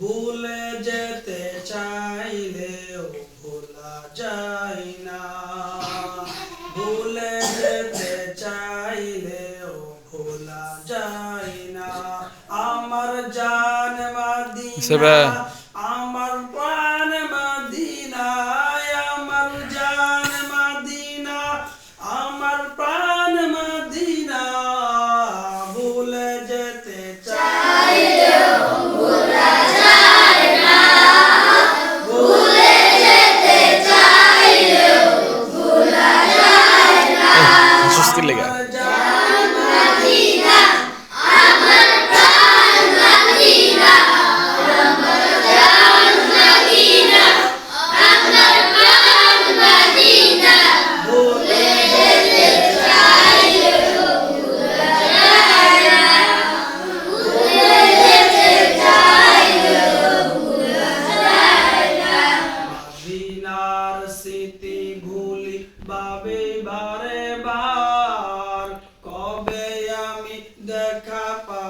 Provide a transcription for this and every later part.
ভুলে যেতে চাইলেও ভোলা যায় না। ভুলে যেতে চাইলেও ভোলা যায় না। আমার জান। মাদিনা আমার প্রাণ মাদিনা আমার জান মাদিনা আমার প্রাণ মাদিনা। ভুলে যেতে চাই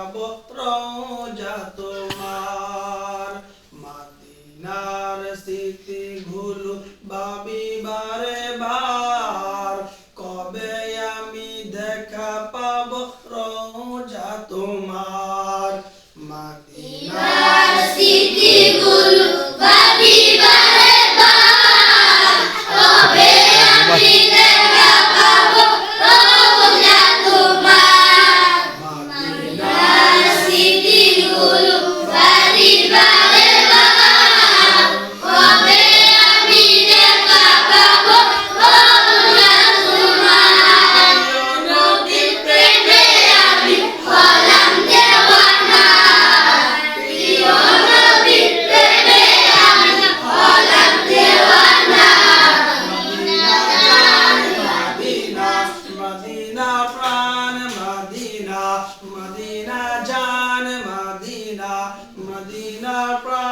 রোজা তোমার মাদিনার স্মৃতি ঘুরু বাবি বারে বার কবে আমি দেখা পাব রোজা তোমার? মদিনা জান মদিনা মদিনা প্রাণ